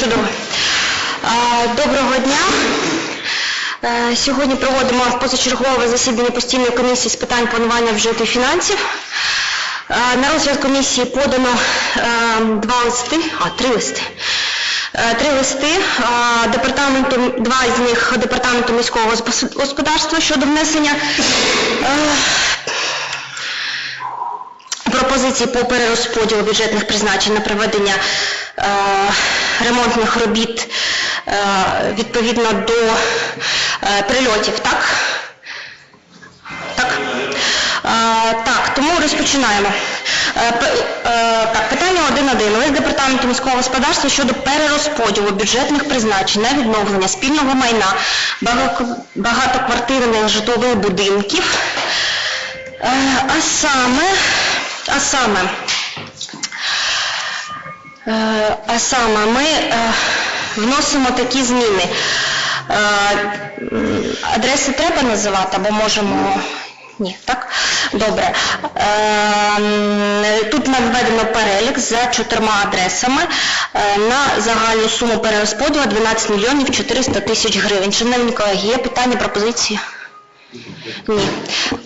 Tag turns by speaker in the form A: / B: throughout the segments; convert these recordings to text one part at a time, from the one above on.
A: Чудово. Е, Доброго дня. Е, Сьогодні проводимо позачергове засідання постійної комісії з питань планування бюджету і фінансів. Е, На розгляд комісії подано два листи, а три листи. Три листи департаменту, два з них департаменту міського господарства щодо внесення пропозиції по перерозподілу бюджетних призначень на проведення ремонтних робіт е, відповідно до е, прильотів, так? Так? Е, так, тому розпочинаємо. Так, питання 1.1. Лист департаменту міського господарства щодо перерозподілу бюджетних призначень на відновлення спільного майна багатоквартирних житлових будинків. А саме, а саме, а саме ми е, вносимо такі зміни. Е, адреси треба називати або можемо. Ні, так? Добре. Е, Тут нам введено перелік за чотирма адресами е, на загальну суму перерозподілу 12 мільйонів 400 тисяч гривень. Шановні колеги, є питання, пропозиції? Ні.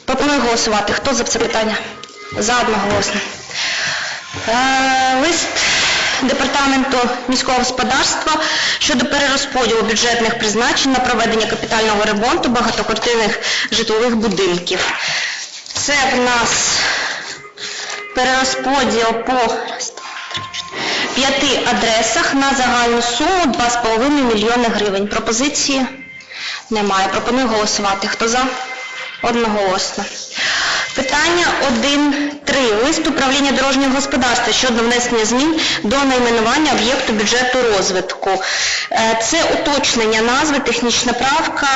A: Пропоную голосувати. Хто за це питання? За одноголосно. Е, Лист Департаменту міського господарства щодо перерозподілу бюджетних призначень на проведення капітального ремонту багатоквартирних житлових будинків. Це в нас перерозподіл по п'яти адресах на загальну суму 2,5 мільйони гривень. Пропозиції? Немає. Пропоную голосувати. Хто за? Одноголосно. Питання 1.3. Лист управління дорожнього господарства щодо внесення змін до найменування об'єкту бюджету розвитку. Е, Це уточнення назви, технічна правка.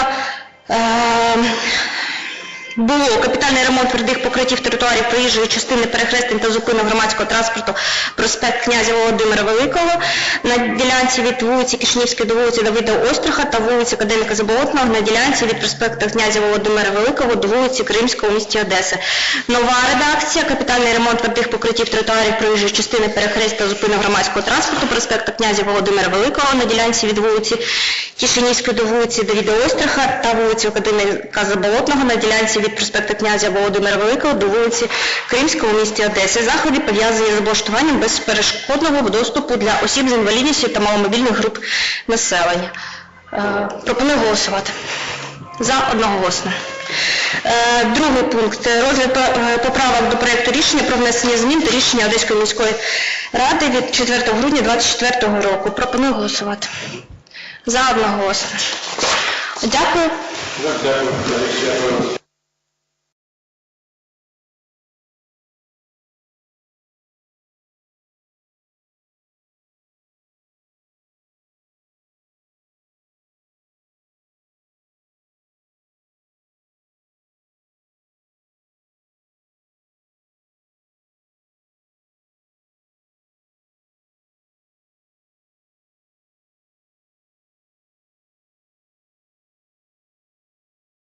A: Було капітальний ремонт твердих покриттів території проїжджої частини перехрестень та зупинок громадського транспорту проспект князя Володимира Великого на ділянці від вулиці Кишнівської до вулиці Давида Остраха та вулиці Академіка Заболотного на ділянці від проспекту князя Володимира Великого до вулиці Кримського у місті Одеса. Нова редакція, капітальний ремонт твердих покриттів території проїжджої частини перехрест та зупинок громадського транспорту проспекту князя Володимира Великого на ділянці від вулиці Тішинівської до вулиці Давіда Остраха та вулиці Академіка Заболотного на ділянці від проспекту князя Володимира Великого до вулиці Кримського у місті Одеси. Заходи пов'язані з облаштуванням безперешкодного доступу для осіб з інвалідністю та маломобільних груп населення. Е, Пропоную голосувати. За одноголосно. Е, Другий пункт. Розгляд е, поправок до проєкту рішення про внесення змін до рішення Одеської міської ради від 4 грудня 2024 року. Пропоную голосувати. За одноголосно. Дякую.
B: Дякую.